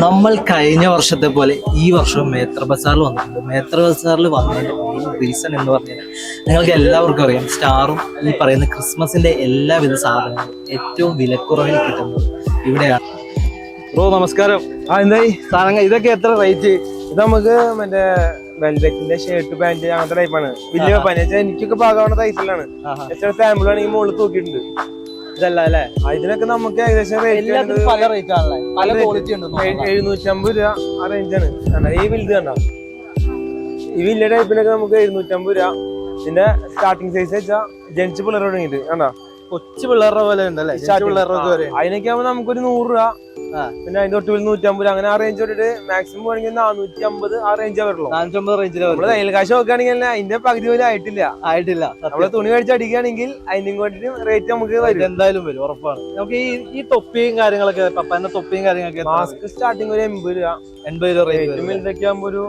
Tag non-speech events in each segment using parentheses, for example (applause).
നമ്മൾ കഴിഞ്ഞ വർഷത്തെ പോലെ ഈ വർഷവും മേത്ര ബസാറിൽ വന്നിട്ടുണ്ട്. മേത്ര ബസാറിൽ വന്നതിന്റെ മെയിൻ റീസൺ എന്ന് പറഞ്ഞാൽ നിങ്ങൾക്ക് എല്ലാവർക്കും അറിയാം സ്റ്റാറും ഈ പറയുന്ന ക്രിസ്മസിന്റെ എല്ലാവിധ സാധനങ്ങളും ഏറ്റവും വിലക്കുറവിൽ കിട്ടുന്നത് ഇവിടെയാണ്. ബ്രോ നമസ്കാരം. ആ എന്തായി? സാധനങ്ങൾ ഇതൊക്കെ എത്ര റേറ്റ് ഇത് നമുക്ക് മറ്റേ വെൽവെറ്റിന്റെ ഷർട്ട് പാന്റ് അങ്ങനത്തെ ടൈപ്പാണ് വലിയ പനി വെച്ചാൽ എനിക്കൊക്കെ പാകാവുന്ന സൈസിലാണ് എത്ര സാമ്പിൾ ആണെങ്കിൽ മുകളിൽ തൂക്കിയിട്ടുണ്ട്. ഇതല്ല അല്ലേ ഇതിനൊക്കെ നമുക്ക് ഏകദേശം റേറ്റ് എല്ലാത്തിനും പല റേറ്റ് ആണല്ലേ? പല ക്വാളിറ്റി ഉണ്ട് എഴുന്നൂറ്റമ്പത് രൂപ ആ റേഞ്ചാണ് ഈ വലുത് കണ്ട? ഈ വലിയ ടൈപ്പിനൊക്കെ നമുക്ക് എഴുന്നൂറ്റമ്പത് രൂപ. ഇതിന്റെ സ്റ്റാർട്ടിങ് സൈസ് വെച്ചാ ജനിച്ച് പിള്ളേർ തുടങ്ങിയിട്ട് കണ്ട? കൊച്ചു പിള്ളേരുടെ പോലെ ഉണ്ടല്ലേ? അതിനൊക്കെ ആവുമ്പോ നമുക്കൊരു നൂറ് രൂപ. പിന്നെ അതിന്റെ തൊട്ട് നൂറ്റമ്പത് അങ്ങനെ ആ റേഞ്ച് തൊട്ടിട്ട് മാക്സിമം വേണമെങ്കിൽ നാനൂറ്റി അമ്പത് ആ റേഞ്ചേ വരുള്ളൂ. നാനൂറ്റമ്പത് റേഞ്ചിൽ നമ്മൾ തയ്യൽ കാശ് നോക്കുകയാണെങ്കിൽ അതിന്റെ പകുതി പോലും ആയിട്ടില്ല. ആയിട്ടില്ല നമ്മൾ തുണി മേടിച്ച് അടിക്കുകയാണെങ്കിൽ അതിനും കൊണ്ടിട്ട് റേറ്റ് നമുക്ക് വരും. എന്തായാലും വരും ഉറപ്പാണ്. നമുക്ക് ഈ ഈ തൊപ്പിയും കാര്യങ്ങളൊക്കെ പപ്പാന്റെ തൊപ്പിയും കാര്യങ്ങളൊക്കെ മാസ്ക് സ്റ്റാർട്ടിങ് ഒരു എൺപത് രൂപ. എൺപത് രൂപ റേറ്റ് വലുതൊക്കെ ആകുമ്പോ ഒരു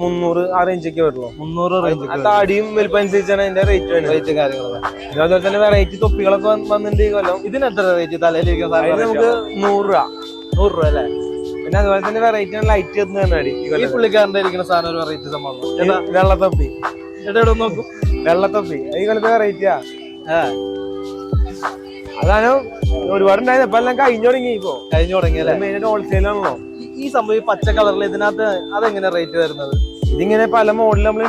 മുന്നൂറ് ആ റേഞ്ചൊക്കെ വരുള്ളൂ. മുന്നൂറ് റേഞ്ച് താടിയും വലുപ്പം അനുസരിച്ചാണ് അതിന്റെ റേറ്റ് വരുന്നത്. റേറ്റ് കാര്യങ്ങളൊക്കെ. അതുപോലെ തന്നെ വെറൈറ്റി തൊപ്പികളൊക്കെ വന്ന് വന്നിട്ടുണ്ട് കൊല്ലം ഇതിന് എത്ര റേറ്റ് തലയിലേക്ക് നമുക്ക് നൂറ് രൂപ. നൂറ് രൂപ അല്ലേ? പിന്നെ അതുപോലെ തന്നെ വെറൈറ്റി ലൈറ്റ് എത്തുന്ന കണ്ണാടി ഈ പുള്ളിക്കാരന്റെ ഇരിക്കുന്ന സാധനം ഒരു വെറൈറ്റി സംഭവം വെള്ളത്തൊപ്പി. ചേട്ടാ ഇവിടെ നോക്കൂ. വെള്ളത്തൊപ്പി. ഈ കൊല്ലത്തെ വെറൈറ്റിയാ അതാണ് ഒരുപാടുണ്ടായത് ഇപ്പൊ എല്ലാം കഴിഞ്ഞു തുടങ്ങി ഇപ്പൊ. കഴിഞ്ഞു തുടങ്ങി മെയിനായിട്ട് ഹോൾസെയിലാണല്ലോ ഈ- ഈ സംഭവം ഈ പച്ച കളറിൽ ഇതിനകത്ത് അതെങ്ങനെ റേറ്റ് വരുന്നത്? ഇതിങ്ങനെ പല മോഡലും നമ്മൾ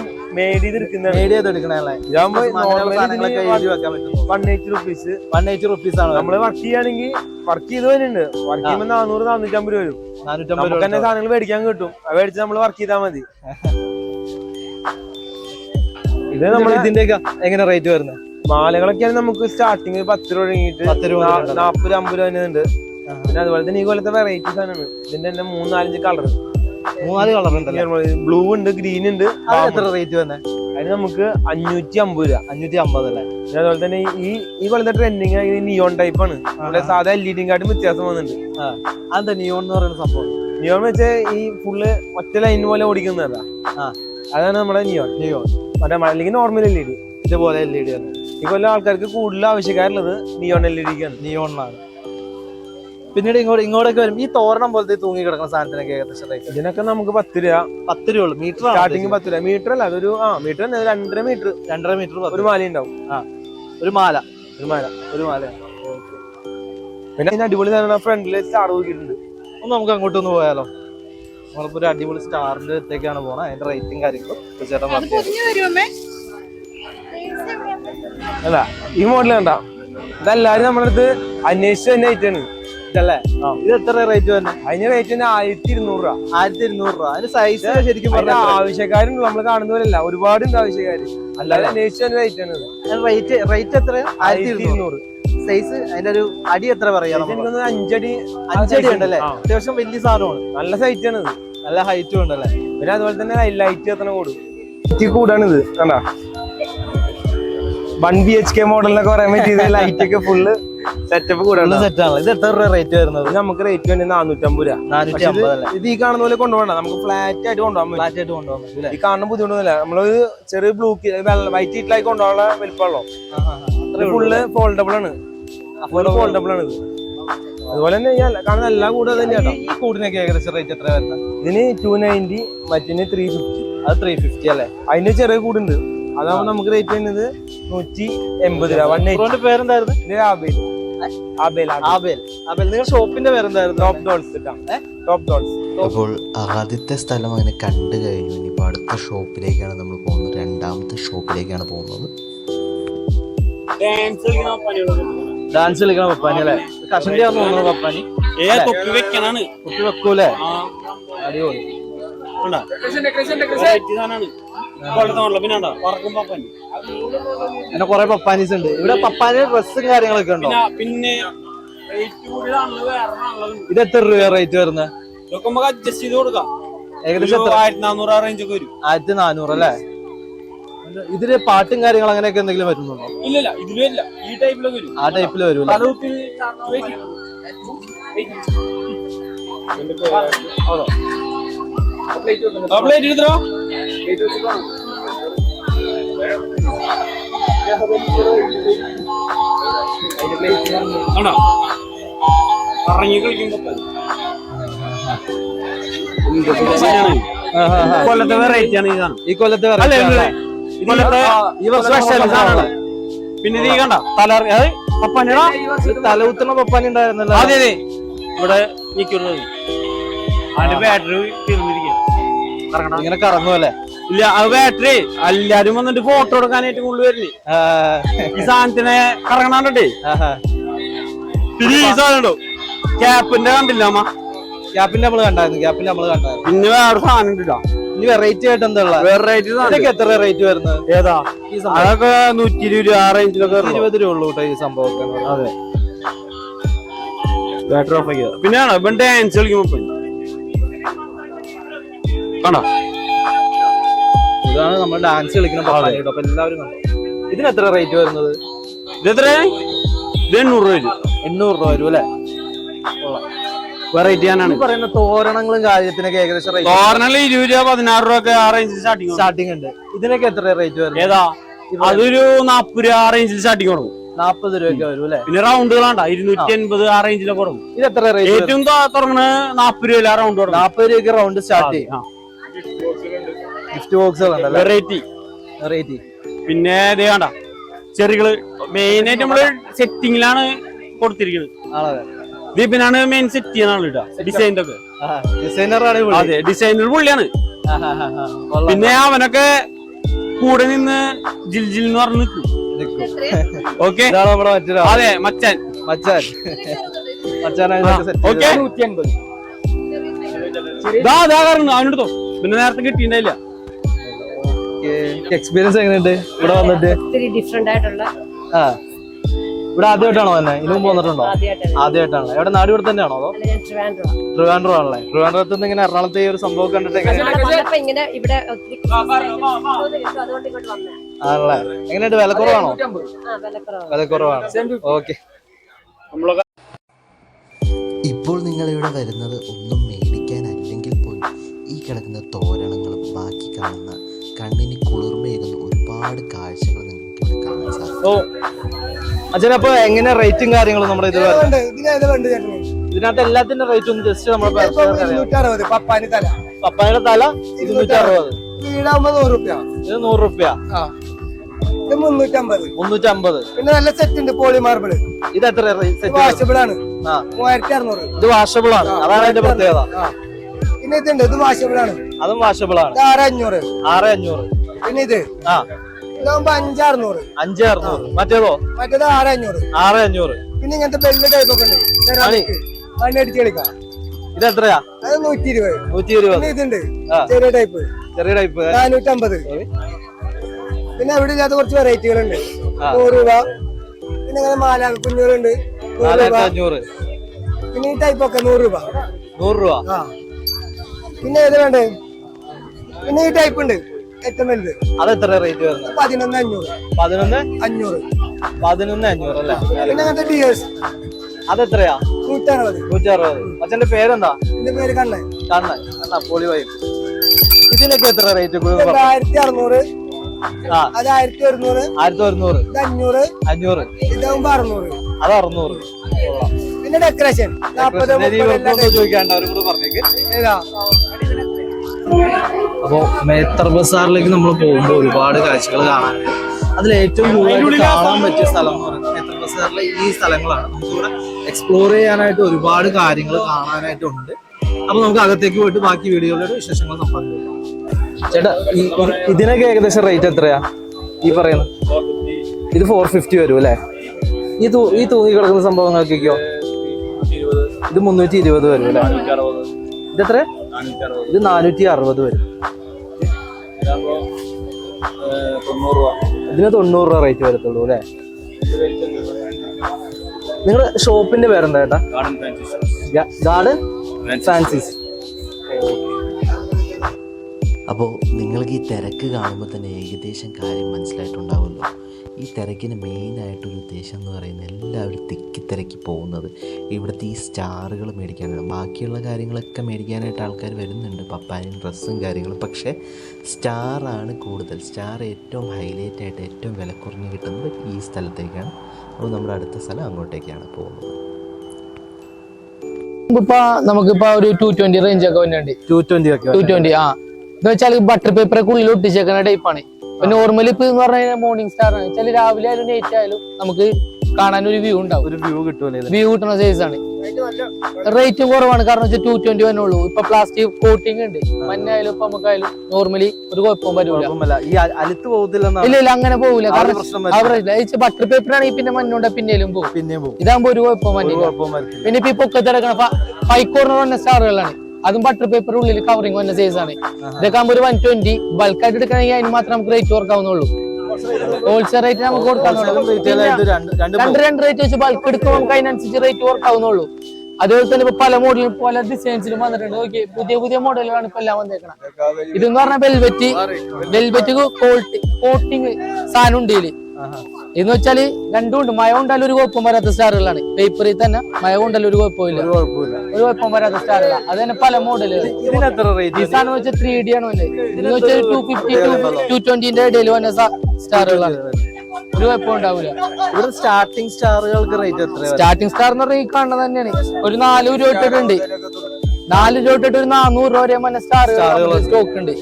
one eighty rupees one eighty rupees ആണ്. നമ്മൾ വർക്ക് ചെയ്യുകയാണെങ്കിൽ വർക്ക് ചെയ്ത് വരുന്നുണ്ട്. വർക്ക് ചെയ്യുമ്പോൾ നാനൂറ് നാനൂറ്റമ്പത് രൂപ വരും. നാനൂറ്റമ്പത് തന്നെ സാധനങ്ങൾ മേടിക്കാൻ കിട്ടും. അത് മേടിച്ച് നമ്മൾ വർക്ക് ചെയ്താൽ മതി. (laughs) ഇത് നമ്മൾ ഇതിന്റെയൊക്കെ എങ്ങനെ റേറ്റ് വരുന്നത് മാലകളൊക്കെയാണ് നമുക്ക് സ്റ്റാർട്ടിങ് പത്ത് രൂപ തുടങ്ങിയിട്ട്. നാപ്പത് അമ്പത് രൂപ ഉണ്ട് പിന്നെ അതുപോലെ തന്നെ ഈ കൊല്ലത്തെ വെറൈറ്റി സാധനമാണ് ഇതിന്റെ തന്നെ മൂന്നാലഞ്ച് കളർ മൂന്നാൽ കളർ ഉണ്ട് ബ്ലൂ ഉണ്ട്. ഗ്രീൻ ഉണ്ട് എത്ര റേറ്റ് വന്നെ? അതിന് നമുക്ക് അഞ്ഞൂറ്റി അമ്പത് രൂപ അഞ്ഞൂറ്റി അമ്പത് അല്ലേ? അതുപോലെ തന്നെ ഈ ഈ വളരെ ട്രെൻഡിങ് നിയോൺ ടൈപ്പ് ആണ്. നമ്മുടെ സാധാ എൽ ഇ ഡി കാർഡും വ്യത്യാസം വന്നിട്ടുണ്ട്. അതെന്താ നിയോൺ എന്ന് പറയുന്ന സംഭവം? നിയോൺ വെച്ചാൽ ഈ ഫുള്ള് ഒറ്റ ലൈൻ പോലെ ഓടിക്കുന്നതാ ആ. അതാണ് നമ്മുടെ നിയോൺ നിയോൺ മറ്റേ അല്ലെങ്കിൽ നോർമൽ എൽ ഇ ഡി ഇതുപോലെ എൽ ഇ ഡി ആണ് ഇപ്പോൾ ആൾക്കാർക്ക് കൂടുതൽ ആവശ്യക്കാരുള്ളത് നിയോൺ എൽ ഇ ഡിക്കാണ് നിയോണിനാണ് പിന്നീട് ഇങ്ങോട്ട് ഇങ്ങോട്ടൊക്കെ വരും ഈ തോരണം പോലത്തെ തൂങ്ങി കിടക്കുന്ന സാധനത്തിനൊക്കെ ഏകദേശം റേറ്റ് ഇതിനൊക്കെ നമുക്ക് പത്ത് രൂപ. പത്ത് രൂപ ഉള്ളു മീറ്റർ സ്റ്റാർട്ടിങ് പത്ത് രൂപ. മീറ്റർ അല്ല അതൊരു ആ മീറ്റർ തന്നെ രണ്ടര മീറ്റർ രണ്ടര മീറ്റർ ഒരു മാല ഉണ്ടാവും. ആ ഒരു മാല. ഒരു മാല. ഒരു മാല. പിന്നെ അതിന് അടിപൊളി സാധനം ഫ്രണ്ടിൽ സ്റ്റാർ നോക്കിയിട്ടുണ്ട് ഒന്ന് നമുക്ക് അങ്ങോട്ട് ഒന്ന് പോയാലോ? നമ്മളിപ്പോ ഒരു അടിപൊളി സ്റ്റാറിന്റെ അടുത്തേക്കാണ് പോണത് അതിന്റെ റേറ്റും കാര്യങ്ങളും ചേട്ടൻ അല്ല ഈ മോഡൽ കണ്ട? ഇതെല്ലാരും നമ്മളടുത്ത് അടുത്ത് അന്വേഷിച്ച് തന്നെ ആയിട്ടാണ്. ഇതല്ലേ ഇത് എത്ര റേറ്റ് തന്നെ? അതിന് റേറ്റ് തന്നെ ആയിരത്തി ഇരുന്നൂറ് രൂപ. ആയിരത്തി ഇരുന്നൂറ് രൂപ അതിന് സൈസ് ശരിക്കും പറഞ്ഞാൽ ആവശ്യക്കാരുണ്ട് നമ്മൾ കാണുന്ന പോലെയല്ല ഒരുപാട് ഉണ്ട് ആവശ്യക്കാര്. അല്ലാതെ അന്വേഷിച്ച് റേറ്റ് ആണ് റേറ്റ് റേറ്റ് എത്ര? ആയിരത്തി ഇരുന്നൂറ് സൈസ് അതിന്റെ ഒരു അടി എത്ര പറയാം? എനിക്കൊന്ന് അഞ്ചടി അഞ്ചടി ഉണ്ടല്ലേ. അത്യാവശ്യം വലിയ സാധനമാണ്. നല്ല സൈറ്റ് ആണ് നല്ല ഹൈറ്റും ഉണ്ടല്ലേ? പിന്നെ അതുപോലെ തന്നെ ലൈറ്റ് എത്ര കൂടും. ഈ കൂടാണ് ഇത് കണ്ട? One B H K model എന്നൊക്കെ പറയാൻ പറ്റിയത് ലൈറ്റ് ഒക്കെ ഫുള്ള് സെറ്റപ്പ് കൂടെ സെറ്റ് ആണ്. ഇത് എത്ര രൂപ റേറ്റ് വരുന്നത് നമുക്ക് റേറ്റ് വേണ്ടി നാനൂറ്റമ്പത് രൂപ. നാനൂറ്റി അമ്പത് ഇത് ഈ കാണുന്ന പോലെ കൊണ്ടുപോകണ്ട. നമുക്ക് ഫ്ലാറ്റ് ആയിട്ട് കൊണ്ടുപോകാൻ പറ്റും. ഫ്ലാറ്റ് ആയിട്ട് കൊണ്ടുപോകാൻ അല്ലേ? ഈ കാണുന്ന ബുദ്ധിമുട്ടൊന്നുമില്ല. നമ്മളൊരു ചെറിയ ബ്ലൂ വൈറ്റ് ഹീറ്റിലായി കൊണ്ടുപോകാനുള്ള വലിപ്പമുള്ളൂ. ഫുള്ള് ഫോൾഡബിൾ ആണ്. ഫുള്ള് ഫോൾഡബിൾ ആണ് ഇത്. അതുപോലെ തന്നെ കാണുന്ന എല്ലാ കൂടും തന്നെയാണ് ഈ കൂടിനൊക്കെ ഏകദേശം റേറ്റ് എത്ര വരുന്നത് ഇതിന് ടു നയന്റി മറ്റിന് ത്രീ ഫിഫ്റ്റി അത് ത്രീ ഫിഫ്റ്റി അല്ലേ? അതിന് ചെറിയ കൂടുണ്ട്. അതാവുമ്പോൾ നമുക്ക് റേറ്റ് വരുന്നത് നൂറ്റി എൺപത് രൂപ വൺ എയ്റ്റ് പേരെന്തായിരുന്നു? ഇതിന്റെ നിങ്ങളുടെ ഷോപ്പിന്റെ പേരെന്തായിരുന്നു? ടോപ്പ് ഡോൾസ് ടോപ്പ് ഡോൾസ് അപ്പോൾ ആദ്യത്തെ സ്ഥലം അങ്ങനെ കണ്ടു കഴിഞ്ഞു. ഇനിയിപ്പോൾ അടുത്ത ഷോപ്പിലേക്കാണ് നമ്മൾ പോകുന്നത്. രണ്ടാമത്തെ ഷോപ്പിലേക്കാണ് പോകുന്നത്. ഡാൻസ് കളിക്കണ പപ്പാനി അല്ലേ? കഷന്റെ ആണെന്ന് തോന്നുന്നു പപ്പാനി? ഏ തൊപ്പി വെക്കണാണ്. തൊപ്പി വെക്കൂലേ ആ. അടിപൊളി. കണ്ടാ? variety സാധനാണ്. കൊള്ളത്തെ മോഡൽ. പിന്നെ കൊറേ വറക്കും പപ്പൻ. അങ്ങനെ കുറെ പപ്പാനീസ് ഉണ്ട് ഇവിടെ പപ്പാനി ഡ്രസ്സും കാര്യങ്ങളൊക്കെ ഉണ്ടോ പിന്നെ ഇത് എത്ര രൂപ റേറ്റ് വരുന്നത് നമുക്ക് adjust ചെയ്ത് കൊടുക്കാം. ഏകദേശം ആയിരത്തി നാനൂറ് ആ range ഒക്കെ വരും. ആയിരത്തി നാനൂറ് അല്ലേ ഇതിൽ പാട്ടും കാര്യങ്ങളും അങ്ങനെയൊക്കെ എന്തെങ്കിലും വരുന്നുണ്ടോ ഇല്ല ഇതിലും ഇല്ല. ഈ ടൈപ്പിലൊക്കെ വരും. ആ ടൈപ്പിൽ വരും plate എടുത്തോ? കണ്ടോ? കറങ്ങി കളിക്കും പപ്പൻ. കൊല്ലത്തെ വെറൈറ്റി ആണ് ഈ സാധനം ഈ കൊല്ലത്തെ? കൊല്ലത്തെ സ്പെഷ്യൽ സാധനമാണ് പിന്നെ നീ കണ്ട? തല പപ്പാനിടാ തല ഊത്തുന്ന തലകുത്തുന്ന പപ്പാനി ഉണ്ടായിരുന്നല്ലോ. അതെ അതെ. ഇവിടെ നിൽക്കുന്നത് അതിന്റെ ബാറ്ററി തീർന്നിരിക്കുക കറങ്ങണം. ഇങ്ങനെ കറങ്ങുമല്ലേ ഇല്ല അത് ബാറ്ററി എല്ലാരും വന്നിട്ട് ഫോട്ടോ എടുക്കാനായിട്ട് കൂടുതൽ വരില്ലേ? ഈ സാധനത്തിനെ കറങ്ങണാണ്ടേ പിന്നെ ഈ സാധനം ക്യാപ്പിന്റെ കണ്ടില്ല അമ്മ. ഗ്യാപ്പിന്റെ നമ്മൾ കണ്ടായിരുന്നു ഗ്യാപ്പിന്റെ നമ്മൾ കണ്ടായിരുന്നു. ഇനി വേറെ സാധനം ഉണ്ടല്ലോ ഇനി വെറൈറ്റി ആയിട്ട് എന്താ വെറൈറ്റി ഇതൊക്കെ എത്ര റേറ്റ് വരുന്നത്? ഏതാ? അതൊക്കെ നൂറ്റി ഇരുപത് രൂപ ആ റേഞ്ചിലൊക്കെ. ഇരുപത് രൂപ ഉള്ളൂ കേട്ടോ ഈ സംഭവമൊക്കെ. അതെ. ബാറ്ററി ഓഫ് ആക്കിയത്. പിന്നെയാണോ ഇവൻ ഡാൻസ് കളിക്കുമ്പോ കണ്ടോ? ഇതാണ് നമ്മൾ ഡാൻസ് കളിക്കുന്ന കേട്ടോ അപ്പൊ എല്ലാവരും ഇതിന് എത്ര റേറ്റ് വരുന്നത്? ഇത് എത്ര ഇത് എണ്ണൂറ് രൂപ വരും. എണ്ണൂറ് രൂപ വരും അല്ലേ? വെറൈറ്റി ആണ് പറയുന്ന തോരണങ്ങളും കാര്യത്തിനൊക്കെ ഏകദേശം റേറ്റ് തോരണൽ ഇരുപത് രൂപ പതിനാറ് രൂപ ഒക്കെ ആ റേഞ്ചിൽ സ്റ്റാർട്ടിങ് സ്റ്റാർട്ടിംഗ് ഉണ്ട്. ഇതിനൊക്കെ എത്ര റേറ്റ് വരും? ഏതാ? അതൊരു നാപ്പത് രൂപ ആ റേഞ്ചിൽ സ്റ്റാർട്ടിങ് കൊടുക്കും നാപ്പത് രൂപയൊക്കെ വരും അല്ലേ? പിന്നെ റൗണ്ടുകളാണ്ട ഇരുന്നൂറ്റി എൺപത് ആ റേഞ്ചിലൊക്കെ കൊടുക്കും ഇത് എത്ര റേറ്റ് ഏറ്റവും തുടങ്ങണ നാപ്പത് രൂപ റൗണ്ട് നാപ്പത് രൂപയ്ക്ക് റൗണ്ട് സ്റ്റാർട്ട് ചെയ്യും. ഗിഫ്റ്റ് ബോക്സുകൾ വെറൈറ്റി വെറൈറ്റി റേറ്റ് പിന്നെ ഇത് വേണ്ട ചെറികൾ മെയിൻ ആയിട്ട് നമ്മൾ സെറ്റിങ്ങിലാണ് കൊടുത്തിരിക്കുന്നത്. ദീപിനാണ് മെയിൻ സെറ്റ് ആളിട്ടാ ഡിസൈന്റെ ഒക്കെ ഇവിടെ അതെ ഡിസൈനർ പുള്ളിയാണ്. പിന്നെ അവനൊക്കെ കൂടെ നിന്ന് ജിൽ ജിൽ എന്ന് പറഞ്ഞ് നിൽക്കും (laughs) ഓക്കെ? അതെ മച്ചാൻ. മച്ചാൻ. അൻപത് അവനെടുത്തോ പിന്നെ നേരത്തെ കിട്ടിയിട്ടില്ല എക്സ്പീരിയൻസ് എങ്ങനെയുണ്ട്? ഇവിടെ വന്നിട്ട്? ഒത്തിരി ഡിഫറെന്റ് ആയിട്ടുള്ള ആ. ഇവിടെ ആദ്യമായിട്ടാണോ തന്നെ ഇതിനു മുമ്പ് വന്നിട്ടുണ്ടോ? ആദ്യമായിട്ടാണ്. എവിടെ നാട് ഇവിടെ തന്നെയാണോ അതോ? ട്രിവാൻഡ്രം ആണല്ലേ ട്രിവാൻഡ്രത്ത് നിന്ന് ഇങ്ങനെ എറണാകുളത്തെ ഒരു സംഭവം കണ്ടിട്ട് എങ്ങനെ ഇങ്ങനെ ഇവിടെ ഒത്തിരി കിട്ടും, അതുകൊണ്ട് ഇങ്ങോട്ട് വന്നേ. ആണല്ലേ? എങ്ങനെയുണ്ട്? വിലക്കുറവാണോ? ആ വിലക്കുറവാണ്. വില കുറവാണ് ഓക്കെ. നമ്മളൊക്കെ ഇപ്പോൾ നിങ്ങളിവിടെ വരുന്നത് ഒന്നും മേടിക്കാൻ അല്ലെങ്കിൽ പോലും ഈ കിടക്കുന്ന തോരണങ്ങളും ബാക്കി കാണുന്ന കണ്ണിന് കുളിർമയേകുന്ന ഒരുപാട് കാഴ്ചകൾ നിങ്ങൾക്ക് ഇവിടെ കാണാൻ സാധിക്കും. ഓ അച്ഛനപ്പോ എങ്ങനെ റേറ്റും കാര്യങ്ങളും നമ്മുടെ ഇത് വരുന്നത്? ഇതിനേത് ഇതിനകത്ത് എല്ലാത്തിന്റെ റേറ്റ് ഒന്ന് ജസ്റ്റ് നമ്മൾ പപ്പാനി തല. പപ്പായുടെ തല ഇരുന്നൂറ്റി അറുപത് വീടാകുമ്പോ നൂറ് റുപ്യ ഇത് നൂറ് റുപ്യ ആ. ഇത് മുന്നൂറ്റമ്പത്. മുന്നൂറ്റി അമ്പത് പിന്നെ നല്ല സെറ്റ് ഉണ്ട് പോളി മാർബിൾ ഇത് എത്ര സെറ്റ് വാഷബിൾ ആണ്. ആ. മൂവായിരത്തി അറുന്നൂറ്. ഇത് വാഷബിൾ ആണ്. അതാണ് അതിന്റെ പ്രത്യേകത. ആ. പിന്നെ ഇതുണ്ട് ഇത് വാഷബിൾ ആണ്. അതും വാഷബിൾ ആണ്. ആറ് അഞ്ഞൂറ്. ആറ് അഞ്ഞൂറ്. പിന്നെ ഇത് ആ. ഇതാകുമ്പോ അഞ്ച് അറുന്നൂറ് അഞ്ച് അറുന്നൂറ് മറ്റേതോ? മറ്റേത് ആറ് അഞ്ഞൂറ്. ആറ് അഞ്ഞൂറ്. പിന്നെ ഇങ്ങനത്തെ ബെല്ല് ടൈപ്പ് ഒക്കെ ഉണ്ട്. മണ്ണ് അടിച്ച് കളിക്കാം. ഇത് എത്രയാ? അത് നൂറ്റി ഇരുപത് നൂറ്റി ഇരുപത് ഇതുണ്ട് ചെറിയ ടൈപ്പ് ചെറിയ ടൈപ്പ് നാനൂറ്റമ്പത്. പിന്നെ അവിടെ ഇല്ലാത്ത കുറച്ച് വെറൈറ്റികളുണ്ട് നൂറ് രൂപ പിന്നെ ഇങ്ങനെ മാല കുഞ്ഞുങ്ങളുണ്ട്. നൂറ് അഞ്ഞൂറ് പിന്നെ ഈ ടൈപ്പ് ഒക്കെ നൂറ് രൂപ നൂറ് രൂപ പിന്നെ ഏത് വേണ്ടേ പിന്നെ ഈ ടൈപ്പ് ഉണ്ട്. ഏറ്റവും വലുത്. അത് എത്ര റേറ്റ് വരുന്നത്? പതിനൊന്ന് അഞ്ഞൂറ്. പതിനൊന്ന്? അഞ്ഞൂറ്. പതിനൊന്ന് അഞ്ഞൂറ് അല്ലേ? പിന്നെ അങ്ങനത്തെ ഡിയേഴ്സ് അതെത്രയാ നൂറ്ററുപത്. നൂറ്ററുപത്. അച്ഛന്റെ പേരെന്താ? എന്റെ പേര് കണ്ണൻ. കണ്ണൻ. കണ്ണ പൊളി വൈ ഇതിനൊക്കെ എത്ര റേറ്റ് ആയിരത്തി അറുന്നൂറ് ആ. അത് ആയിരത്തി ഒരുന്നൂറ് ആയിരത്തി ഒരുന്നൂറ് ഇത് അഞ്ഞൂറ്. അഞ്ഞൂറ് ഇതാകുമ്പോ അറുന്നൂറ്. അത് അറുന്നൂറ്. പിന്നെ ഡെക്കറേഷൻ നാപ്പത് ചോദിക്കാണ്ട് അവരും കൂടെ പറഞ്ഞേക്ക്. ഏതാ? അപ്പോൾ മേത്തർ ബസാറിലേക്ക് നമ്മൾ പോകുമ്പോൾ ഒരുപാട് കാഴ്ചകൾ കാണാൻ അതിൽ ഏറ്റവും കൂടുതൽ കാണാൻ പറ്റിയ സ്ഥലം എന്ന് പറയുന്നത് മേത്തർ ബസാറിലെ ഈ സ്ഥലങ്ങളാണ്. നമുക്കിവിടെ എക്സ്പ്ലോർ ചെയ്യാനായിട്ട് ഒരുപാട് കാര്യങ്ങൾ കാണാനായിട്ടുണ്ട് അപ്പോൾ നമുക്ക് അകത്തേക്ക് പോയിട്ട് ബാക്കി വീഡിയോകളുടെ വിശേഷങ്ങൾ സംബന്ധിക്കാം ചേട്ടാ ഇതിനൊക്കെ ഏകദേശം റേറ്റ് എത്രയാ? ഈ പറയുന്നത് ഇത് ഫോർ ഫിഫ്റ്റി വരും അല്ലേ? ഈ തൂ ഈ തൂങ്ങി കിടക്കുന്ന സംഭവങ്ങൾക്കൊക്കെയോ? ഇത് മുന്നൂറ്റി ഇരുപത് വരും അല്ലേ? ഇത് എത്ര ഇത് നാനൂറ്റി അറുപത് വരും ഇതിന് തൊണ്ണൂറ് രൂപ റേറ്റ് വരത്തുള്ളൂ അല്ലേ? നിങ്ങളുടെ ഷോപ്പിന്റെ പേരെന്താ ചേട്ടാ ഗാർഡൻ ഫാൻസീസ് അപ്പോൾ നിങ്ങൾക്ക് ഈ തിരക്ക് കാണുമ്പോൾ തന്നെ ഏകദേശം കാര്യം മനസ്സിലായിട്ടുണ്ടാവുമല്ലോ. ഈ തിരക്കിന് മെയിനായിട്ടൊരു ഉദ്ദേശം എന്ന് പറയുന്നത് എല്ലാവരും തിക്കി തിരക്കി പോകുന്നത്. ഇവിടുത്തെ ഈ സ്റ്റാറുകൾ മേടിക്കാനാണ്. ബാക്കിയുള്ള കാര്യങ്ങളൊക്കെ മേടിക്കാനായിട്ട് ആൾക്കാർ വരുന്നുണ്ട്. പപ്പാനും ഡ്രസ്സും കാര്യങ്ങളും. പക്ഷേ സ്റ്റാറാണ് കൂടുതൽ. സ്റ്റാർ ഏറ്റവും ഹൈലൈറ്റ് ആയിട്ട് ഏറ്റവും വില കുറഞ്ഞ് കിട്ടുന്നത് ഈ സ്ഥലത്തേക്കാണ്. അപ്പോൾ നമ്മുടെ അടുത്ത സ്ഥലം അങ്ങോട്ടേക്കാണ് പോകുന്നത്. ഇപ്പൊ നമുക്കിപ്പോ ഒരു ടു ട്വന്റി റേഞ്ച് ഒക്കെ വന്നിട്ടുണ്ട്. ടു ട്വന്റി ഒക്കെ ടു ട്വന്റി ആ. എന്ന് വെച്ചാൽ ബട്ടർ പേപ്പറൊക്കെ ഉള്ളിൽ ഒട്ടിച്ചേക്കുന്ന ടൈപ്പാണ് നോർമലി ഇപ്പൊ എന്ന് പറഞ്ഞാൽ മോർണിംഗ് സ്റ്റാർ ആണ്. വെച്ചാൽ രാവിലെ ആയാലും നൈറ്റ് ആയാലും നമുക്ക് കാണാൻ ഒരു വ്യൂ ഉണ്ടാവും. ഒരു വ്യൂ കിട്ടുമല്ലേ വ്യൂ കിട്ടുന്ന സൈസ് ആണ്. റേറ്റും കുറവാണ്. കാരണം വെച്ചാൽ ടു ട്വന്റി വൺ ഉള്ളൂ ഇപ്പൊ പ്ലാസ്റ്റിക് കോട്ടിംഗ് ഉണ്ട്. മഞ്ഞായാലും ഇപ്പൊ നമുക്കായാലും നോർമലി ഒരു കുഴപ്പവും വരില്ല. ഇല്ല ഇല്ല അങ്ങനെ പോകില്ല ഒരു കാരണം ബട്ടർ പേപ്പർ ആണെങ്കിൽ പിന്നെ മഞ്ഞുണ്ട പിന്നെയും പോകും പിന്നെയും പോകും ഇതാകുമ്പോ ഒരു വന്നില്ല. പിന്നെ ഇപ്പൊ പൊക്കത്തിടക്കണ ഫൈവ് കോർണർ വന്ന സ്റ്റാറുകളാണ് അതും ബട്ടർ പേപ്പർ ഉള്ളിൽ കവറിംഗ് വന്ന സൈസ് ആണ്. ഇതൊക്കെ ആകുമ്പോൾ ഒരു വൺ ട്വന്റി ബൾക്കായിട്ട് എടുക്കണമെങ്കിൽ അതിന് മാത്രം നമുക്ക് റേറ്റ് കൊടുക്കാവുന്നുള്ളൂ. ഹോൾസെയിൽ റേറ്റ് നമുക്ക് കൊടുക്കാവുന്നുള്ളൂ. രണ്ട് രണ്ട് റേറ്റ് വെച്ച് ബൾക്ക് എടുക്കുമ്പോൾ നമുക്ക് അതിനനുസരിച്ച് റേറ്റ് വർക്ക് ആവുന്നുള്ളൂ അതുപോലെ തന്നെ ഇപ്പൊ പല മോഡലും പല ഡിസൈൻസിലും വന്നിട്ടുണ്ട്. ഓക്കെ പുതിയ പുതിയ മോഡലുകളാണ് ഇപ്പൊ എല്ലാം വന്നേക്കണം. ഇതെന്ന് പറഞ്ഞ വെൽവെറ്റ് വെൽവെറ്റ് കോട്ടിങ് സാധനം ഉണ്ട് ഇതിൽ. എന്ന് വെച്ചാൽ രണ്ടും ഉണ്ട്. മഴ കൊണ്ടാലും ഒരു കുഴപ്പം വരാത്ത സ്റ്റാറുകളാണ് പേപ്പറിൽ തന്നെ മഴ കൊണ്ടാലും ഒരു കുഴപ്പമില്ല. ഒരു കുഴപ്പം വരാത്ത സ്റ്റാറുകളാണ് അത് തന്നെ പല മോഡലുകൾ സാധനം വെച്ചാൽ ത്രീ ഡി ആണ് വന്നത് എന്ന് വെച്ചാൽ ടു ഫിഫ്റ്റി ടു ട്വന്റിന്റെ ഇടയിൽ വന്ന സ്റ്റാറുകളാണ് ഒരു കുഴപ്പം ഉണ്ടാവില്ല ഇവിടെ സ്റ്റാർട്ടിംഗ് സ്റ്റാറുകൾക്ക് റേറ്റ് എത്ര സ്റ്റാർട്ടിംഗ് സ്റ്റാർ എന്ന് പറഞ്ഞാൽ ഈ കാണുന്നത് തന്നെയാണ്. ഒരു നാല് രൂപ ഇട്ടിട്ടുണ്ട് നാല് രൂപ ഇട്ടിട്ട് ഒരു നാനൂറ് രൂപ വരെ മറ്റേ സ്റ്റാറുകൾ സ്റ്റോക്ക് ഉണ്ട്.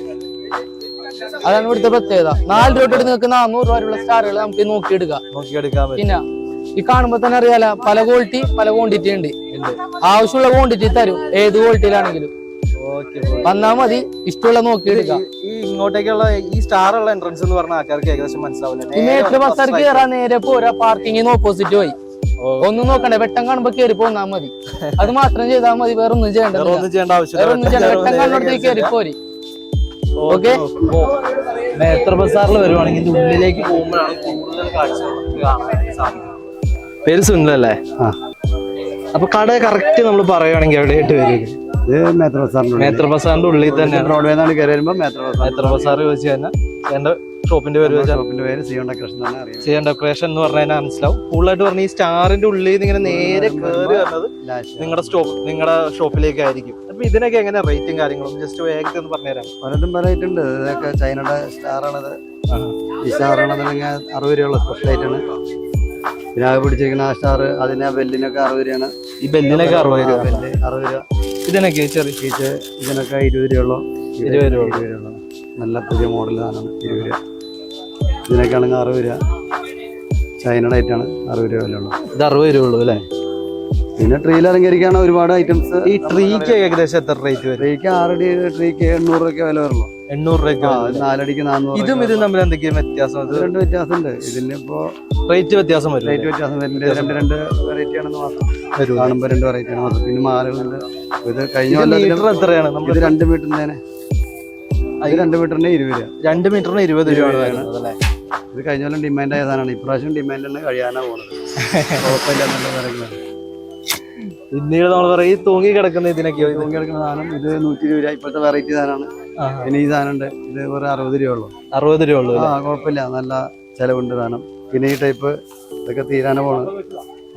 അതാണ് ഇവിടുത്തെ പ്രത്യേകത. നാല് രൂപ ഇട്ടിട്ട് നിങ്ങൾക്ക് നാനൂറ് രൂപ വരെയുള്ള സ്റ്റാറുകൾ നമുക്ക് നോക്കിയെടുക്കാം. പിന്നെ ഈ കാണുമ്പോ തന്നെ അറിയാലോ പല ക്വാളിറ്റി പല ക്വാണ്ടിറ്റി ഉണ്ട്. ആവശ്യമുള്ള ക്വാണ്ടിറ്റി തരും. ഏത് ക്വാളിറ്റിയിലാണെങ്കിലും വന്നാ മതി. ഇഷ്ടമുള്ള നോക്കി ഈ ഇങ്ങോട്ടേക്കുള്ള ഈ സ്റ്റാർ ഉള്ള എൻട്രൻസ് എന്ന് പറഞ്ഞ ആൾക്കാർക്ക് ഏകദേശം മനസ്സിലാവില്ല. മേത്ര ബസ്സാർ കയറാൻ നേരെ പോരാ പാർക്കിങ്ങിന് ഓപ്പോസിറ്റ് പോയി. ഒന്നും നോക്കണ്ടേ വെട്ടം കാണുമ്പോ കയറി പോന്നാ മതി. അത് മാത്രം ചെയ്താൽ മതി വേറെ ഒന്നും ചെയ്യണ്ട ഒന്നും ചെയ്യേണ്ട ചെയ്യണ്ട വെട്ടം കാണുമ്പോഴത്തേക്ക് കയറി പോരി. ഓക്കെ? മേത്ര ബസാറിൽ വരുവാണെങ്കിൽ ഇതിന്റെ ഉള്ളിലേക്ക് പോകുമ്പോഴാണ് കൂടുതൽ കാഴ്ചകൾ കാണാൻ സാധിക്കുന്നത്. പേര് സുനിലല്ലേ അപ്പൊ കട കറക്റ്റ് നമ്മൾ പറയുവാണെങ്കിൽ എവിടെയായിട്ട് വരും? മേത്ര ബസാറിന്റെ ഉള്ളിൽ തന്നെ ബ്രോഡ്വേ നിന്നാണ് കയറി വരുമ്പോൾ മേത്ര ബസാർ. ചോദിച്ചു തന്നെ എന്റെ ഷോപ്പിന്റെ പേര് ഷോപ്പിന്റെ പേര് സിയോൺ ഡെക്കറേഷൻ ചെയ്യാൻ ഡെക്കറേഷൻ എന്ന് പറഞ്ഞാൽ മനസ്സിലാവും. കൂടുതലായിട്ട് പറഞ്ഞ ഈ സ്റ്റാറിന്റെ ഉള്ളിൽ നിന്ന് ഇങ്ങനെ നേരെ കയറി വരുന്നത് നിങ്ങളുടെ സ്റ്റോപ്പ് നിങ്ങളുടെ ഷോപ്പിലേക്ക് ആയിരിക്കും. അപ്പൊ ഇതിനൊക്കെ എങ്ങനെ റേറ്റും കാര്യങ്ങളും? ജസ്റ്റ് വേഗത്തിൽ ഒന്ന് പറഞ്ഞുതരാം പലതും റേറ്റ് ഉണ്ട്. ഇതൊക്കെ ചൈനയുടെ സ്റ്റാറാണത് ഈ സ്റ്റാറാണത് അറുപത് രൂപയുള്ള സ്പെഷ്യൽ ആയിട്ടാണ് പിന്നെ പിടിച്ചിരിക്കുന്ന ആ സ്റ്റാർ അതിന് ബെല്ലിനൊക്കെ അറുപത് രൂപയാണ്. ഈ ബെല്ലിനൊക്കെ അറുപത് രൂപ. ബെല്ല് അറുപത് രൂപ. ഇതിനൊക്കെ ചെറിയ ഇത് ഇതിനൊക്കെ ഇരുപത് രൂപയുള്ളൂ. ഇരുപത് രൂപ. ഇരുപത് രൂപ നല്ല പുതിയ മോഡൽ സാധനമാണ് ഇരുപത് രൂപ. ഇതിനൊക്കെ ആണെങ്കിൽ അറുപത് രൂപ. ചൈനയുടെ ഐറ്റാണ് അറുപത് രൂപ വിലയുള്ളൂ ഇത് അറുപത് രൂപ ഉള്ളൂ അല്ലേ? പിന്നെ ട്രീയിൽ അലങ്കരിക്കാണ് ഒരുപാട് ഐറ്റംസ് ഈ ട്രീക്ക് ഏകദേശം എത്ര റേറ്റ് വരും? ട്രീക്ക് ആറടി ട്രീക്ക് എണ്ണൂറ് രൂപയ്ക്ക് വില വരുള്ളൂ. എണ്ണൂറ് രൂപയ്ക്ക് നാലടിക്ക് നാനൂറ് ഇതും ഇതും തമ്മിൽ എന്തൊക്കെയും വ്യത്യാസം? ഇത് രണ്ട് വ്യത്യാസമുണ്ട്. ഉണ്ട് ഇതിനിപ്പോ റേറ്റ് വ്യത്യാസം വരും റേറ്റ് വ്യത്യാസം വരുന്നുണ്ട്. രണ്ട് രണ്ട് വെറൈറ്റി ആണെന്ന് മാത്രം കാണുമ്പോൾ രണ്ട് വെറൈറ്റി ആണ് മാത്രം. പിന്നെ മാലകളുണ്ട് ഇത് കഴിഞ്ഞ കൊല്ലം എത്രയാണ്? ഇത് രണ്ട് മീറ്ററിന് ഇത് രണ്ട് മീറ്ററിന് ഇരുപത്. രൂപ രണ്ട് മീറ്ററിന് ഇരുപത് രൂപയാണ് വരുന്നത് അല്ലേ? ഇത് കഴിഞ്ഞ കൊല്ലം ഡിമാൻഡ് ആയ സാധനമാണ് ഇപ്രാവശ്യം ഡിമാൻഡ് തന്നെ കഴിയാനാ പോണത്. കുഴപ്പമില്ല നല്ല വിലകളാണ് പിന്നീട് നമ്മൾ പറയും ഈ തൂങ്ങി കിടക്കുന്ന ഇതിനൊക്കെയോ തൂങ്ങി കിടക്കുന്ന സാധനം. ഇത് നൂറ്റി ഇരുപത് രൂപ. ഇപ്പോഴത്തെ വെറൈറ്റി സാധനമാണ്. പിന്നെ ഈ സാധനം ഉണ്ട് ഇത് ഒരു അറുപത് രൂപ ഉള്ളൂ. അറുപത് രൂപ ഉള്ളൂ ആ കുഴപ്പമില്ല. നല്ല ചിലവുണ്ട് സാധനം. പിന്നെ ഈ ടൈപ്പ് ഇതൊക്കെ തീരാന പോണ്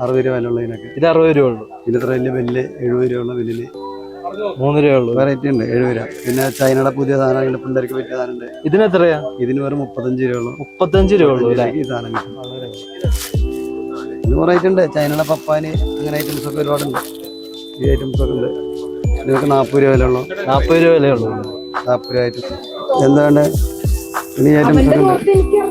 അറുപത് രൂപ വില ഇതിനൊക്കെ. ഇത് അറുപത് രൂപ ഉള്ളൂ. ഇത്ര വലിയ ബെല്ല് എഴുപത് രൂപ ഉള്ള ബെല്ലിൽ മൂന്ന് രൂപ ഉള്ളൂ. വെറൈറ്റി ഉണ്ട് എഴുപത് രൂപ. പിന്നെ ചൈനയുടെ പുതിയ സാധനങ്ങൾ പിള്ളേർക്ക് പറ്റിയ സാധനം ഉണ്ട്. ഇതിന് എത്രയാ? ഇതിന് വെറും മുപ്പത്തഞ്ച് രൂപ ഉള്ളൂ. മുപ്പത്തഞ്ച് രൂപ ഉള്ളൂ ഈ സാധനം ഇത് കുറേ ഉണ്ട്. ചൈനയുടെ പപ്പാന് അങ്ങനെ ഐറ്റംസ് ഒക്കെ ഒരുപാടുണ്ട് ഈ ഐറ്റംസ് ഒക്കെ ഉണ്ട്. നിങ്ങൾക്ക് നാൽപ്പത് രൂപ വില ഉള്ളൂ നാൽപ്പത് രൂപ വില ഉള്ളൂ. നാൽപ്പത് രൂപ ഐറ്റംസ് എന്താ വേണ്ടേ പിന്നെ ഈ ഐറ്റംസ്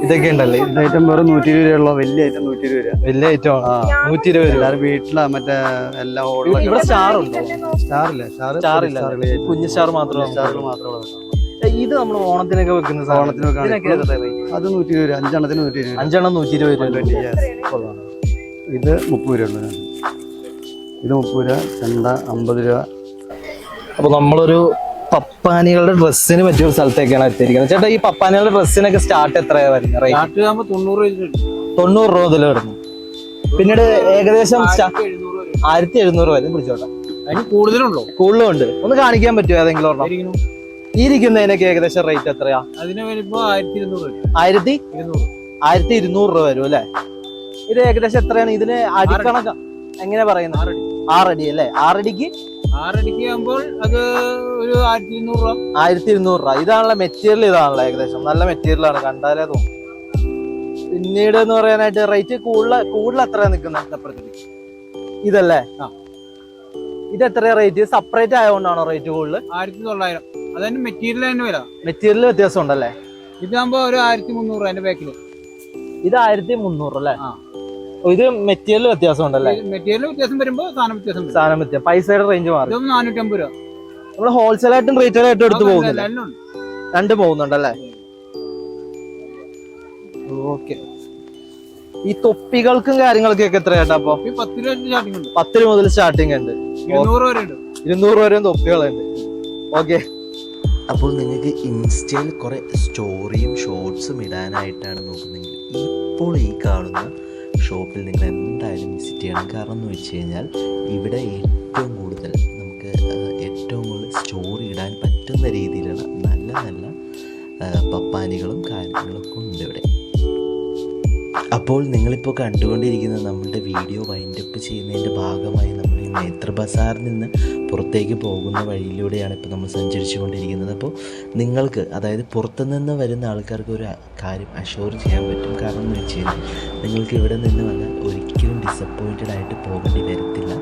ഇതൊക്കെ ഉണ്ടല്ലേ? ഇത് ഐറ്റം വെറും നൂറ്റി ഇരുപത് രൂപയുള്ള വലിയ ഐറ്റം നൂറ്റി ഇരുപത് രൂപ. വലിയ ഐറ്റം ആണ് ആ നൂറ്റി ഇരുപത് രൂപ. എല്ലാവരും വീട്ടിലാ മറ്റേ എല്ലാ ഇവിടെ സ്റ്റാർ ഉണ്ടോ? സ്റ്റാർ ഇല്ല. സ്റ്റാർ സ്റ്റാർ ഇല്ല. കുഞ്ഞു സ്റ്റാർ മാത്രമേ സ്റ്റാറുകൾ മാത്രമേ ഇത് നമ്മൾ ഓണത്തിനൊക്കെ വെക്കുന്ന. ഓണത്തിനൊക്കെ? അത് നൂറ്റി ഇരുപത് രൂപ. അഞ്ചെണ്ണത്തിന് നൂറ്റി ഇരുപത് അഞ്ചെണ്ണം നൂറ്റി ഇരുപത് രൂപ. ഇത് മുപ്പത് രൂപ ഇത് മുപ്പത് രൂപ. ചെണ്ട അമ്പത് രൂപ. അപ്പൊ നമ്മളൊരു പപ്പാനികളുടെ ഡ്രസ്സിന് പറ്റിയ ഒരു സ്ഥലത്തേക്കാണ് എത്തിയിരിക്കുന്നത്. ചേട്ടാ ഈ പപ്പാനികളുടെ ഡ്രസ്സിനൊക്കെ സ്റ്റാർട്ട് എത്രയാ വരുന്നത്? റേറ്റ് തൊണ്ണൂറ് രൂപ മുതൽ വരുന്നു. പിന്നീട് ഏകദേശം ആയിരത്തി എഴുന്നൂറ് വരെ. പിടിച്ചോട്ടെ. കൂടുതലുണ്ടോ? കൂടുതലുണ്ട്. ഒന്ന് കാണിക്കാൻ പറ്റുമോ ഏതെങ്കിലും ഒരെണ്ണം? ഇരിക്കുന്നതിനൊക്കെ ഏകദേശം റേറ്റ് എത്രയാ? അതിന് വരുമ്പോ ആയിരത്തി ആയിരത്തി ഇരുന്നൂറ്. രൂപ വരും അല്ലേ? ഇത് ഏകദേശം എത്രയാണ്? ഇതിന് അടിക്കണക്ക എങ്ങനെ പറയുന്നത്? ആറടി. ആറടി അല്ലേ? ആറടിക്ക് ആറടിക്ക് ആകുമ്പോൾ അത് ഒരു ആയിരത്തി ഇരുന്നൂറ് രൂപ. ആയിരത്തി ഇരുന്നൂറ് രൂപ. ഇതാണല്ലോ മെറ്റീരിയൽ ഇതാണല്ലോ ഏകദേശം. നല്ല മെറ്റീരിയൽ ആണ്. കണ്ടാലേ തോന്നും. പിന്നീട് എന്ന് പറയാനായിട്ട് റേറ്റ് കൂടുതൽ കൂടുതൽ അത്ര നിൽക്കുന്നത് ഇതല്ലേ? ഇത് എത്ര റേറ്റ് സെപ്പറേറ്റ് ആയതുകൊണ്ടാണോ റേറ്റ് കൂടുതൽ? ആയിരത്തി തൊള്ളായിരം അതായത് മെറ്റീരിയൽ തന്നെ വരാം. മെറ്റീരിയൽ വ്യത്യാസം ഉണ്ടല്ലേ ഇതാകുമ്പോ ഒരു ആയിരത്തി മുന്നൂറ് അതിന്റെ ബാക്കിൽ ഇത് ആയിരത്തി മുന്നൂറ് അല്ലേ? ആ. ഇത് മെറ്റീരിയൽ വ്യത്യാസം ഉണ്ടല്ലേ മെറ്റീരിയൽ വ്യത്യാസം വരുമ്പോൾ സാധനം വ്യത്യാസം വരും. സാധനം വ്യത്യാസം. പൈസയുടെ റേഞ്ച് മാറും. ഇതൊന്നും നാനൂറ്റമ്പത് രൂപ. നമ്മൾ ഹോൾസെയിൽ ആയിട്ടും റീറ്റെയിൽ ആയിട്ടും എടുത്ത് പോകുന്നില്ല? രണ്ട് പോകുന്നുണ്ടല്ലേ? ഓക്കെ ഈ തൊപ്പികൾക്കും കാര്യങ്ങൾക്കൊക്കെ എത്ര ചേട്ടാ അപ്പൊ പത്ത് രൂപ സ്റ്റാർട്ടിംഗ് ഉണ്ട്. പത്ത് രൂപ മുതൽ സ്റ്റാർട്ടിങ് ഉണ്ട്. ഇരുന്നൂറ് വരെ ഉണ്ട്. ഇരുന്നൂറ് വരെയും തൊപ്പികളുണ്ട്. ഓക്കെ അപ്പോൾ നിങ്ങൾക്ക് ഇൻസ്റ്റയിൽ കുറേ സ്റ്റോറിയും ഷോർട്സും ഇടാനായിട്ടാണ് നോക്കുന്നതെങ്കിൽ ഇപ്പോൾ ഈ കാണുന്ന ഷോപ്പിൽ നിങ്ങൾ എന്തായാലും വിസിറ്റ് ചെയ്യണം. കാരണം എന്ന് വെച്ച് കഴിഞ്ഞാൽ ഇവിടെ ഏറ്റവും കൂടുതൽ നമുക്ക് ഏറ്റവും കൂടുതൽ സ്റ്റോറി ഇടാൻ പറ്റുന്ന രീതിയിലുള്ള നല്ല നല്ല പപ്പാനികളും കാര്യങ്ങളൊക്കെ ഉണ്ട് ഇവിടെ. അപ്പോൾ നിങ്ങളിപ്പോൾ കണ്ടുകൊണ്ടിരിക്കുന്ന നമ്മളുടെ വീഡിയോ വൈൻഡപ്പ് ചെയ്യുന്നതിന്റെ ഭാഗമായി നമ്മൾ ഈ നേത്ര ബസാറിൽ നിന്ന് പുറത്തേക്ക് പോകുന്ന വഴിയിലൂടെയാണ് ഇപ്പോൾ നമ്മൾ സഞ്ചരിച്ചു കൊണ്ടിരിക്കുന്നത് അപ്പോൾ നിങ്ങൾക്ക് അതായത് പുറത്തുനിന്ന് വരുന്ന ആൾക്കാർക്ക് ഒരു കാര്യം അഷോർ ചെയ്യാൻ പറ്റും. കാരണം എന്ന് വെച്ച് കഴിഞ്ഞാൽ നിങ്ങൾക്ക് ഇവിടെ നിന്ന് വന്നാൽ ഒരിക്കലും ഡിസപ്പോയിന്റഡ് ആയിട്ട് പോകേണ്ടി വരത്തില്ല.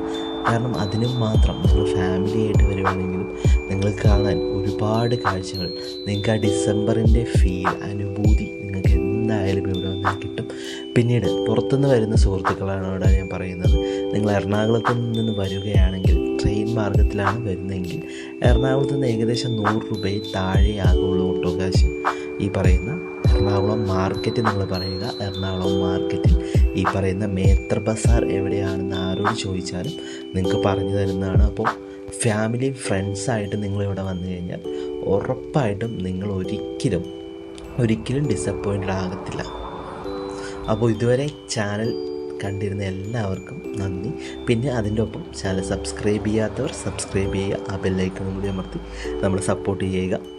കാരണം അതിനും മാത്രം നിങ്ങൾ ഫാമിലി ആയിട്ട് വരുവാണെങ്കിലും നിങ്ങൾ കാണാൻ ഒരുപാട് കാഴ്ചകൾ. നിങ്ങൾക്ക് ആ ഡിസംബറിന്റെ ഫീൽ അനുഭൂതി നിങ്ങൾക്ക് എന്തായാലും ഇവിടെ വന്നാൽ കിട്ടും. പിന്നീട് പുറത്തുനിന്ന് വരുന്ന സുഹൃത്തുക്കളാണ് ഇവിടെ ഞാൻ പറയുന്നത്. നിങ്ങൾ എറണാകുളത്ത് നിന്ന് വരികയാണെങ്കിൽ ട്രെയിൻ മാർഗത്തിലാണ് വരുന്നതെങ്കിൽ എറണാകുളത്ത് നിന്ന് ഏകദേശം നൂറ് രൂപയിൽ താഴെയാകുള്ളൂ ഓട്ടോ കാശ് ഈ പറയുന്ന എറണാകുളം മാർക്കറ്റ് നമ്മൾ പറയുക. എറണാകുളം മാർക്കറ്റിൽ ഈ പറയുന്ന മേത്ര ബസാർ എവിടെയാണെന്ന് ആരോട് ചോദിച്ചാലും നിങ്ങൾക്ക് പറഞ്ഞു തരുന്നതാണ്. അപ്പോൾ ഫാമിലി ഫ്രണ്ട്സായിട്ട് നിങ്ങളിവിടെ വന്നു കഴിഞ്ഞാൽ ഉറപ്പായിട്ടും നിങ്ങൾ ഒരിക്കലും ഒരിക്കലും ഡിസപ്പോയിന്റഡ് ആകത്തില്ല. അപ്പോൾ ഇതുവരെ ചാനൽ കണ്ടിരുന്ന എല്ലാവർക്കും നന്ദി. പിന്നെ അതിന്റെ ഒപ്പം ചാനൽ സബ്സ്ക്രൈബ് ചെയ്യാത്തവർ സബ്സ്ക്രൈബ് ചെയ്യുക ആ ബെല്ലൈക്കണും കൂടി അമർത്തി നമ്മൾ സപ്പോർട്ട് ചെയ്യുക.